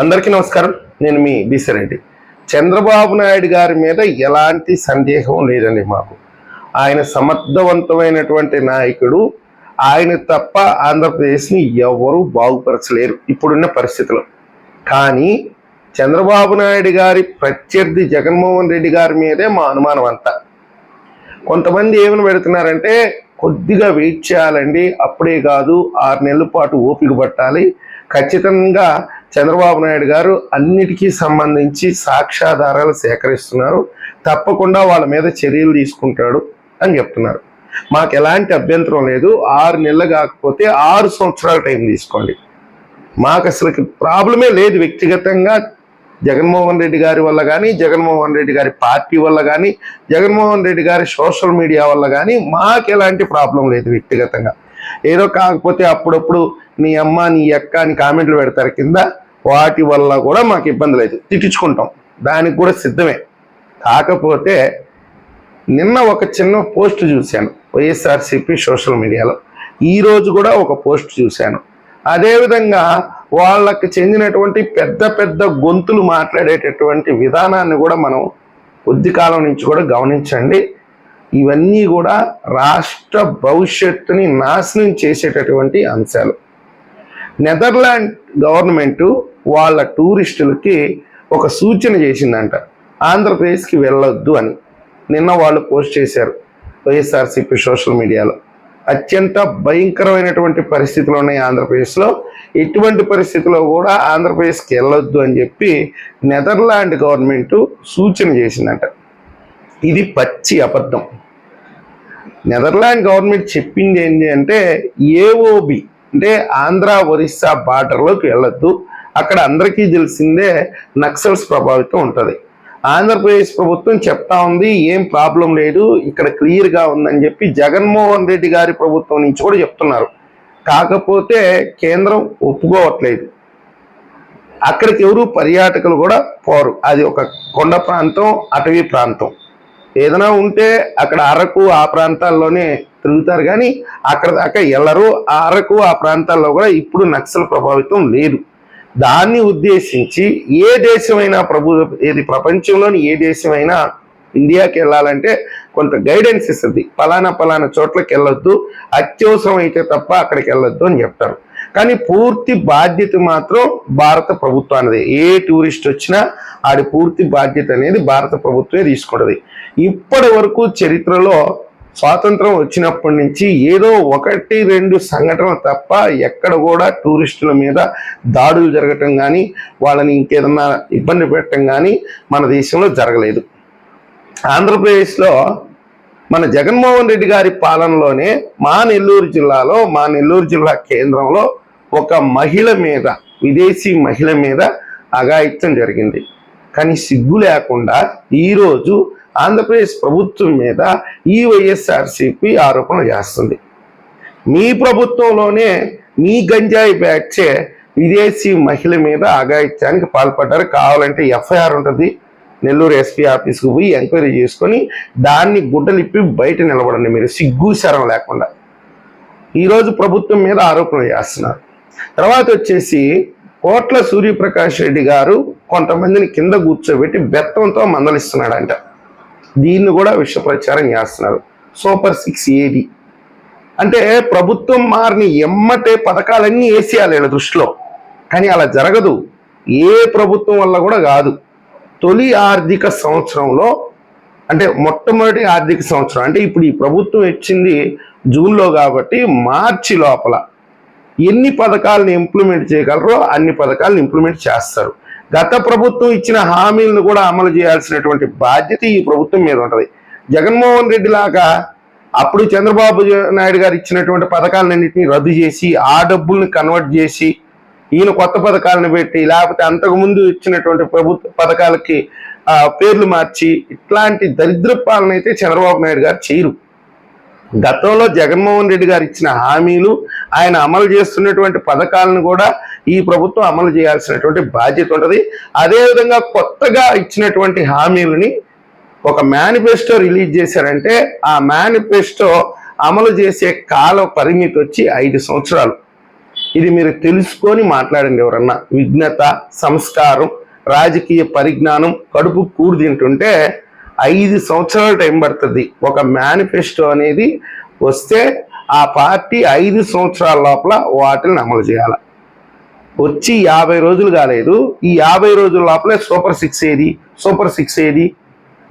అందరికీ నమస్కారం. నేను మీ బిసిరెడ్డి చంద్రబాబు నాయుడు గారి మీద ఎలాంటి సందేహం లేదండి మాకు. ఆయన సమర్థవంతమైనటువంటి నాయకుడు. ఆయన తప్ప ఆంధ్రప్రదేశ్ని ఎవరూ బాగుపరచలేరు ఇప్పుడున్న పరిస్థితిలో. కానీ చంద్రబాబు నాయుడు గారి ప్రత్యర్థి జగన్మోహన్ రెడ్డి గారి మీదే మా అనుమానం అంతా. కొంతమంది ఏమని పెడుతున్నారంటే కొద్దిగా వెయిట్ చేయాలండి. అప్పుడే కాదు ఆరు నెలల పాటు ఓపిక పట్టాలి. ఖచ్చితంగా చంద్రబాబు నాయుడు గారు అన్నిటికీ సంబంధించి సాక్ష్యాధారాలు సేకరిస్తున్నారు. తప్పకుండా వాళ్ళ మీద చర్యలు తీసుకుంటాడు అని చెప్తున్నారు. మాకు ఎలాంటి అభ్యంతరం లేదు. ఆరు నెలలు కాకపోతే ఆరు సంవత్సరాల టైం తీసుకోండి. మాకు అసలు ప్రాబ్లమే లేదు వ్యక్తిగతంగా. జగన్మోహన్ రెడ్డి గారి వల్ల కానీ జగన్మోహన్ రెడ్డి గారి పార్టీ వల్ల కానీ జగన్మోహన్ రెడ్డి గారి సోషల్ మీడియా వల్ల కానీ మాకు ఎలాంటి ప్రాబ్లం లేదు వ్యక్తిగతంగా. ఏదో కాకపోతే అప్పుడప్పుడు నీ అమ్మ నీ అక్క అని కామెంట్లు పెడతారు కింద. వాటి వల్ల కూడా మాకు ఇబ్బందులు అయితే తిట్టించుకుంటాం దానికి కూడా సిద్ధమే. కాకపోతే నిన్న ఒక చిన్న పోస్ట్ చూశాను. వైఎస్ఆర్సిపి సోషల్ మీడియాలో. ఈరోజు కూడా ఒక పోస్ట్ చూశాను. అదేవిధంగా వాళ్ళకి చెందినటువంటి పెద్ద పెద్ద గొంతులు మాట్లాడేటటువంటి విధానాన్ని కూడా మనం కొద్ది కాలం నుంచి కూడా గమనించండి. ఇవన్నీ కూడా రాష్ట్ర భవిష్యత్తుని నాశనం చేసేటటువంటి అంశాలు. నెదర్లాండ్ గవర్నమెంట్ వాళ్ళ టూరిస్టులకి ఒక సూచన చేసిందంట. ఆంధ్రప్రదేశ్కి వెళ్ళొద్దు అని. నిన్న వాళ్ళు పోస్ట్ చేశారు వైఎస్ఆర్సీపీ సోషల్ మీడియాలో. అత్యంత భయంకరమైనటువంటి పరిస్థితులు ఉన్నాయి ఆంధ్రప్రదేశ్లో. ఎటువంటి పరిస్థితుల్లో కూడా ఆంధ్రప్రదేశ్కి వెళ్ళొద్దు అని చెప్పి నెదర్లాండ్ గవర్నమెంట్ సూచన చేసిందంట. ఇది పచ్చి అబద్ధం. నెదర్లాండ్ గవర్నమెంట్ చెప్పింది ఏంటి అంటే ఏఓబి అంటే ఆంధ్ర ఒరిస్సా బార్డర్లోకి వెళ్ళొద్దు. అక్కడ అందరికీ తెలిసిందే నక్సల్స్ ప్రభావితం ఉంటుంది. ఆంధ్రప్రదేశ్ ప్రభుత్వం చెప్తా ఉంది ఏం ప్రాబ్లం లేదు ఇక్కడ క్లియర్గా ఉందని చెప్పి జగన్మోహన్ రెడ్డి గారి ప్రభుత్వం నుంచి కూడా చెప్తున్నారు. కాకపోతే కేంద్రం ఒప్పుకోవట్లేదు. అక్కడికి ఎవరు పర్యాటకులు కూడా పోరు. అది ఒక కొండ ప్రాంతం అటవీ ప్రాంతం. ఏదైనా ఉంటే అక్కడ అరకు ఆ ప్రాంతాల్లోనే తిరుగుతారు. కానీ అక్కడ దాకా వెళ్ళరు ఆ అరకు ఆ ప్రాంతాల్లో కూడా ఇప్పుడు నక్సల్ ప్రభావితం లేదు. దాన్ని ఉద్దేశించి ఏ దేశమైనా ప్రభు ఏది ప్రపంచంలోని ఏ దేశమైనా ఇండియాకి వెళ్ళాలంటే కొంత గైడెన్స్ ఇస్తుంది. పలానా పలానా చోట్లకి వెళ్ళొద్దు. అత్యవసరం అయితే తప్ప అక్కడికి వెళ్ళొద్దు అని చెప్తారు. కానీ పూర్తి బాధ్యత మాత్రం భారత ప్రభుత్వానిది. ఏ టూరిస్ట్ వచ్చినా ఆడి పూర్తి బాధ్యత అనేది భారత ప్రభుత్వమే తీసుకుంటుంది. ఇప్పటి వరకు చరిత్రలో స్వాతంత్రం వచ్చినప్పటి నుంచి ఏదో ఒకటి రెండు సంఘటనలు తప్ప ఎక్కడ కూడా టూరిస్టుల మీద దాడులు జరగటం కానీ వాళ్ళని ఇంకేదన్నా ఇబ్బంది పెట్టడం కానీ మన దేశంలో జరగలేదు. ఆంధ్రప్రదేశ్లో మన జగన్మోహన్ రెడ్డి గారి పాలనలోనే మా నెల్లూరు జిల్లాలో మా నెల్లూరు జిల్లా కేంద్రంలో ఒక మహిళ మీద విదేశీ మహిళ మీద అఘాయిత్యం జరిగింది. కానీ సిగ్గు లేకుండా ఈరోజు ఆంధ్రప్రదేశ్ ప్రభుత్వం మీద ఈ వైఎస్ఆర్సిపి ఆరోపణలు చేస్తుంది. మీ ప్రభుత్వంలోనే మీ గంజాయి బ్యాచే విదేశీ మహిళ మీద అఘాయిత్యానికి పాల్పడ్డారు. కావాలంటే ఎఫ్ఐఆర్ ఉంటుంది. నెల్లూరు ఎస్పీ ఆఫీస్కి పోయి ఎంక్వైరీ చేసుకొని దాన్ని గుడ్డలిప్పి బయట నిలబడండి. మీరు సిగ్గు శరం లేకుండా. ఈరోజు ప్రభుత్వం మీద ఆరోపణలు చేస్తున్నారు. తర్వాత వచ్చేసి కోట్ల సూర్యప్రకాష్ రెడ్డి గారు కొంతమందిని కింద కూర్చోబెట్టి బెత్తంతో మందలిస్తున్నాడంట. దీన్ని కూడా విష ప్రచారం చేస్తున్నారు. సూపర్ సిక్స్ ఏది? అంటే ప్రభుత్వం మారిన ఎమ్మటే పథకాలన్నీ వేసేయాలి వీళ్ళ దృష్టిలో. కానీ అలా జరగదు. ఏ ప్రభుత్వం వల్ల కూడా కాదు. తొలి ఆర్థిక సంవత్సరంలో అంటే మొట్టమొదటి ఆర్థిక సంవత్సరం అంటే ఇప్పుడు ఈ ప్రభుత్వం ఇచ్చింది జూన్లో కాబట్టి మార్చి లోపల. ఎన్ని పథకాలను ఇంప్లిమెంట్ చేయగలరో అన్ని పథకాలను ఇంప్లిమెంట్ చేస్తారు. గత ప్రభుత్వం ఇచ్చిన హామీలను కూడా అమలు చేయాల్సినటువంటి బాధ్యత ఈ ప్రభుత్వం మీద ఉంటుంది. జగన్మోహన్ రెడ్డి లాగా అప్పుడు చంద్రబాబు నాయుడు గారు ఇచ్చినటువంటి పథకాలన్నింటినీ రద్దు చేసి ఆ డబ్బుల్ని కన్వర్ట్ చేసి ఈయన కొత్త పథకాలను పెట్టి లేకపోతే అంతకుముందు ఇచ్చినటువంటి ప్రభుత్వ పథకాలకి పేర్లు మార్చి ఇట్లాంటి దరిద్ర పాలన అయితే చంద్రబాబు నాయుడు గారు చేయరు. గతంలో జగన్మోహన్ రెడ్డి గారు ఇచ్చిన హామీలు ఆయన అమలు చేస్తున్నటువంటి పథకాలను కూడా ఈ ప్రభుత్వం అమలు చేయాల్సినటువంటి బాధ్యత ఉంటుంది. అదేవిధంగా కొత్తగా ఇచ్చినటువంటి హామీలని ఒక మేనిఫెస్టో రిలీజ్ చేశారంటే ఆ మేనిఫెస్టో అమలు చేసే కాల పరిమితి వచ్చి ఐదు సంవత్సరాలు. ఇది మీరు తెలుసుకొని మాట్లాడండి ఎవరన్నా. విఘ్నత సంస్కారం రాజకీయ పరిజ్ఞానం కడుపు కూడు తింటుంటే ఐదు సంవత్సరాల టైం పడుతుంది. ఒక మేనిఫెస్టో అనేది వస్తే ఆ పార్టీ ఐదు సంవత్సరాల లోపల వాటిని అమలు చేయాలి. వచ్చి యాభై రోజులు కాలేదు. ఈ యాభై రోజుల లోపలే సూపర్ సిక్స్ ఏది సూపర్ సిక్స్ ఏది?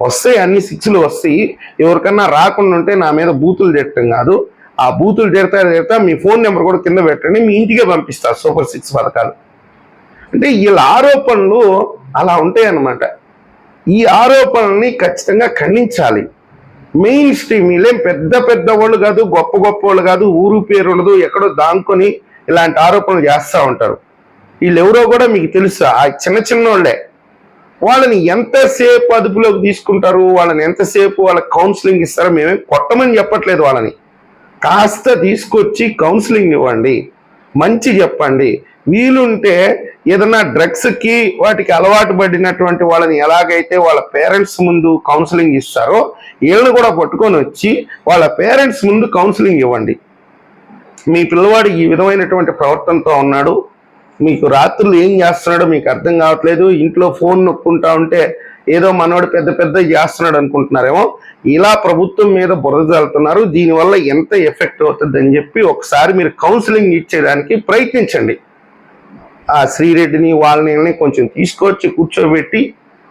వస్తాయి అన్ని సిక్స్లు వస్తాయి. ఎవరికన్నా రాకుండా ఉంటే నా మీద బూతులు తిట్టడం కాదు. ఆ బూతులు తిడతా తిడతా మీ ఫోన్ నెంబర్ కూడా కింద పెట్టండి మీ ఇంటికే పంపిస్తారు సూపర్ సిక్స్ పథకాలు. అంటే వీళ్ళ ఆరోపణలు అలా ఉంటాయి అన్నమాట ఈ ఆరోపణల్ని ఖచ్చితంగా ఖండించాలి. మెయిన్ స్ట్రీమ్ వీళ్ళేం పెద్ద పెద్ద వాళ్ళు కాదు గొప్ప గొప్ప వాళ్ళు కాదు ఊరు పేరు ఉండదు ఎక్కడో దాంకొని ఇలాంటి ఆరోపణలు చేస్తూ ఉంటారు. వీళ్ళు ఎవరో కూడా మీకు తెలుసు? ఆ చిన్న చిన్న వాళ్ళే. వాళ్ళని ఎంతసేపు అదుపులోకి తీసుకుంటారు? వాళ్ళని ఎంతసేపు వాళ్ళకి కౌన్సిలింగ్ ఇస్తారో మేమే కొట్టమని చెప్పట్లేదు వాళ్ళని. కాస్త తీసుకొచ్చి కౌన్సిలింగ్ ఇవ్వండి. మంచి చెప్పండి. వీలుంటే ఏదన్నా డ్రగ్స్కి వాటికి అలవాటు పడినటువంటి వాళ్ళని ఎలాగైతే వాళ్ళ పేరెంట్స్ ముందు కౌన్సిలింగ్ ఇస్తారో వీళ్ళని కూడా పట్టుకొని వచ్చి వాళ్ళ పేరెంట్స్ ముందు కౌన్సిలింగ్ ఇవ్వండి. మీ పిల్లవాడు ఈ విధమైనటువంటి ప్రవర్తనతో ఉన్నాడు. మీకు రాత్రులు ఏం చేస్తున్నాడో మీకు అర్థం కావట్లేదు. ఇంట్లో ఫోన్ నొక్కుంటా ఉంటే ఏదో మనవాడు పెద్ద పెద్ద చేస్తున్నాడు అనుకుంటున్నారేమో. ఇలా ప్రభుత్వం మీద బురద చల్లుతున్నారు దీనివల్ల ఎంత ఎఫెక్ట్ అవుతుంది అని చెప్పి ఒకసారి మీరు కౌన్సిలింగ్ ఇచ్చేదానికి ప్రయత్నించండి. ఆ శ్రీరెడ్డిని వాళ్ళని కొంచెం తీసుకొచ్చి కూర్చోబెట్టి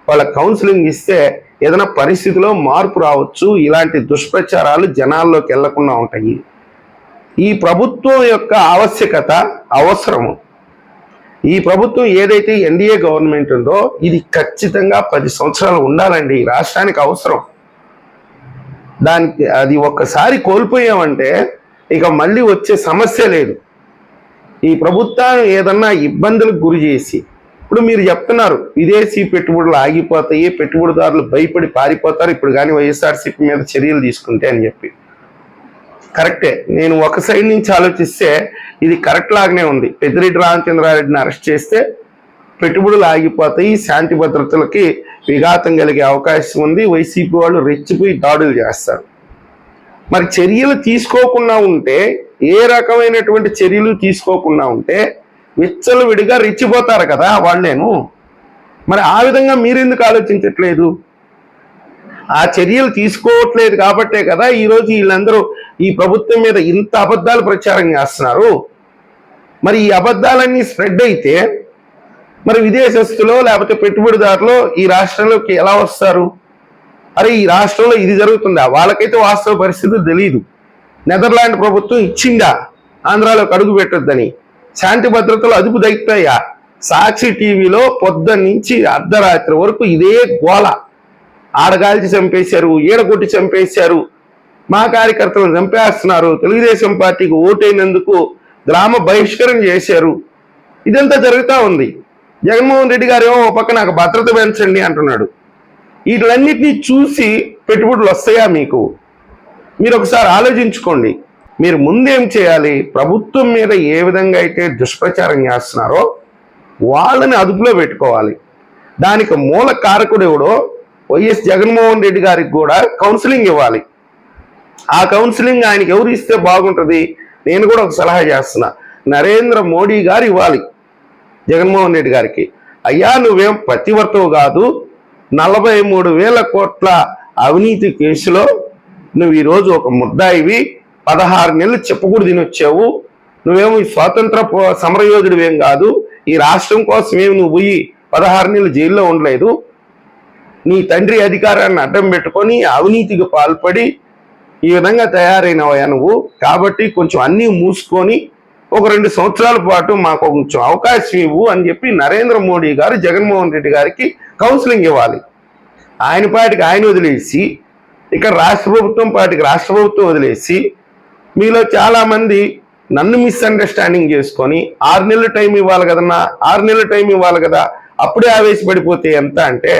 వాళ్ళ కౌన్సిలింగ్ ఇస్తే ఏదైనా పరిస్థితిలో మార్పు రావచ్చు ఇలాంటి దుష్ప్రచారాలు జనాల్లోకి వెళ్ళకుండా ఉంటాయి. ఈ ప్రభుత్వం యొక్క ఆవశ్యకత అవసరము. ఈ ప్రభుత్వం ఏదైతే ఎన్డీఏ గవర్నమెంట్ ఉందో ఇది ఖచ్చితంగా పది సంవత్సరాలు ఉండాలండి ఈ రాష్ట్రానికి అవసరం. దానికి అది ఒక్కసారి కోల్పోయామంటే ఇక మళ్ళీ వచ్చే సమస్య లేదు. ఈ ప్రభుత్వం ఏదన్నా ఇబ్బందులకు గురి చేసి ఇప్పుడు మీరు చెప్తున్నారు విదేశీ పెట్టుబడులు ఆగిపోతాయి పెట్టుబడిదారులు భయపడి పారిపోతారు ఇప్పుడు కానీ వైఎస్ఆర్సీపీ మీద చర్యలు తీసుకుంటే అని చెప్పి. కరెక్టే. నేను ఒక సైడ్ నుంచి ఆలోచిస్తే ఇది కరెక్ట్ లాగానే ఉంది. పెద్దిరెడ్డి రామచంద్రారెడ్డిని అరెస్ట్ చేస్తే పెట్టుబడులు ఆగిపోతాయి శాంతి భద్రతలకి విఘాతం కలిగే అవకాశం ఉంది వైసీపీ వాళ్ళు రెచ్చిపోయి దాడులు చేస్తారు. మరి చర్యలు తీసుకోకుండా ఉంటే ఏ రకమైనటువంటి చర్యలు తీసుకోకుండా ఉంటే విచ్చలు విడిగా రెచ్చిపోతారు కదా వాళ్ళేను. మరి ఆ విధంగా మీరెందుకు ఆలోచించట్లేదు? ఆ చర్యలు తీసుకోవట్లేదు కాబట్టే కదా ఈరోజు వీళ్ళందరూ ఈ ప్రభుత్వం మీద ఇంత అబద్ధాలు ప్రచారం చేస్తున్నారు. మరి ఈ అబద్ధాలన్నీ స్ప్రెడ్ అయితే మరి విదేశస్తులో లేకపోతే పెట్టుబడిదారులు ఈ రాష్ట్రంలోకి ఎలా వస్తారు? అరే ఈ రాష్ట్రంలో ఇది జరుగుతుందా? వాళ్ళకైతే వాస్తవ పరిస్థితి తెలియదు నెదర్లాండ్ ప్రభుత్వం ఇచ్చిందా? ఆంధ్రాలోకి అడుగు పెట్టొద్దని. శాంతి భద్రతలు అదుపు దైతాయా సాక్షి టీవీలో పొద్దున్న నుంచి అర్ధరాత్రి వరకు ఇదే గోల. ఆడగాల్చి చంపేశారు ఈడగొట్టి చంపేశారు. మా కార్యకర్తలను చంపేస్తున్నారు. తెలుగుదేశం పార్టీకి ఓటైనందుకు గ్రామ బహిష్కరణ చేశారు. ఇదంతా జరుగుతూ ఉంది. జగన్మోహన్ రెడ్డి గారు ఏమో ఒక పక్క నాకు భద్రత పెంచండి అంటున్నాడు. వీటిలన్నిటినీ చూసి పెట్టుబడులు వస్తాయా మీకు? మీరు ఒకసారి ఆలోచించుకోండి. మీరు ముందేం చేయాలి? ప్రభుత్వం మీద ఏ విధంగా అయితే దుష్ప్రచారం చేస్తున్నారో వాళ్ళని అదుపులో పెట్టుకోవాలి. దానికి మూల కారకుడు ఎవడో వైఎస్ జగన్మోహన్ రెడ్డి గారికి కూడా కౌన్సిలింగ్ ఇవ్వాలి. ఆ కౌన్సిలింగ్ ఆయనకి ఎవరు ఇస్తే బాగుంటుంది? నేను కూడా ఒక సలహా చేస్తున్నా. నరేంద్ర మోడీ గారు ఇవ్వాలి జగన్మోహన్ రెడ్డి గారికి. అయ్యా నువ్వేం పతివర్తవు కాదు. నలభై మూడు వేల కోట్ల అవినీతి కేసులో నువ్వు ఈరోజు ఒక ముద్దాయివి పదహారు నెలలు చెప్పకూడదు తినొచ్చావు. నువ్వేమో ఈ స్వాతంత్ర సమరయోధుడు సమరయోధుడివేం కాదు. ఈ రాష్ట్రం కోసం ఏమి నువ్వు పోయి పదహారు నెలలు జైల్లో ఉండలేదు. నీ తండ్రి అధికారాన్ని అడ్డం పెట్టుకొని అవినీతికి పాల్పడి ఈ విధంగా తయారైనవయ్యా నువ్వు. కాబట్టి కొంచెం అన్నీ మూసుకొని ఒక రెండు సంవత్సరాల పాటు మాకు కొంచెం అవకాశం ఇవ్వు అని చెప్పి నరేంద్ర మోడీ గారు జగన్మోహన్ రెడ్డి గారికి కౌన్సిలింగ్ ఇవ్వాలి. ఆయన పాటికి ఆయన వదిలేసి ఇక్కడ రాష్ట్ర ప్రభుత్వం పాటికి రాష్ట్ర ప్రభుత్వం వదిలేసి మీలో చాలామంది నన్ను మిస్అండర్స్టాండింగ్ చేసుకొని ఆరు నెలల టైం ఇవ్వాలి కదన్నా ఆరు నెలల టైం ఇవ్వాలి కదా అప్పుడే ఆవేశపడిపోతే ఎంత అంటే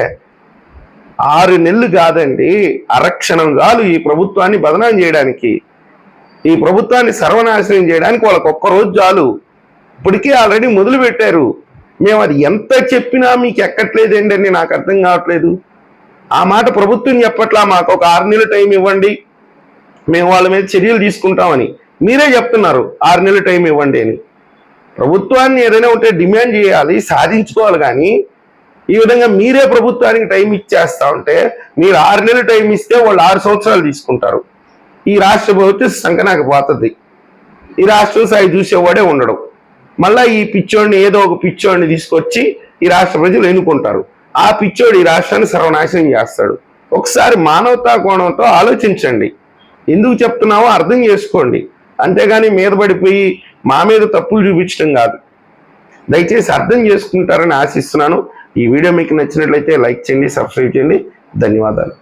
ఆరు నెలలు కాదండి అరక్షణం చాలు ఈ ప్రభుత్వాన్ని బదనాం చేయడానికి ఈ ప్రభుత్వాన్ని సర్వనాశనం చేయడానికి వాళ్ళకి ఒక్క రోజు చాలు. ఇప్పటికే ఆల్రెడీ మొదలు పెట్టారు మేము అది ఎంత చెప్పినా మీకు ఎక్కట్లేదండి అని నాకు అర్థం కావట్లేదు. ఆ మాట ప్రభుత్వం చెప్పట్లా మాకు ఒక ఆరు నెలల టైం ఇవ్వండి మేము వాళ్ళ మీద చర్యలు తీసుకుంటామని. మీరే చెప్తున్నారు ఆరు నెలల టైం ఇవ్వండి అని. ప్రభుత్వాన్ని ఏదైనా ఉంటే డిమాండ్ చేయాలి సాధించుకోవాలి కానీ ఈ విధంగా మీరే ప్రభుత్వానికి టైం ఇచ్చేస్తా ఉంటే మీరు ఆరు నెలలు టైం ఇస్తే వాళ్ళు ఆరు సంవత్సరాలు తీసుకుంటారు. ఈ రాష్ట్ర ప్రభుత్వం సంకనాకి పోతుంది. ఈ రాష్ట్రం స్థాయి చూసేవాడే ఉండడం. మళ్ళీ ఈ పిచ్చోడిని ఏదో ఒక పిచ్చోడిని తీసుకొచ్చి ఈ రాష్ట్ర ప్రజలు ఎన్నుకుంటారు. ఆ పిచ్చోడు ఈ రాష్ట్రాన్ని సర్వనాశనం చేస్తాడు. ఒకసారి మానవతా కోణంతో ఆలోచించండి. ఎందుకు చెప్తున్నావో అర్థం చేసుకోండి. అంతేగాని మీద పడిపోయి మా మీద తప్పులు చూపించడం కాదు. దయచేసి అర్థం చేసుకుంటారని ఆశిస్తున్నాను. ఈ వీడియో మీకు నచ్చినట్లయితే లైక్ చేయండి సబ్స్క్రైబ్ చేయండి. ధన్యవాదాలు.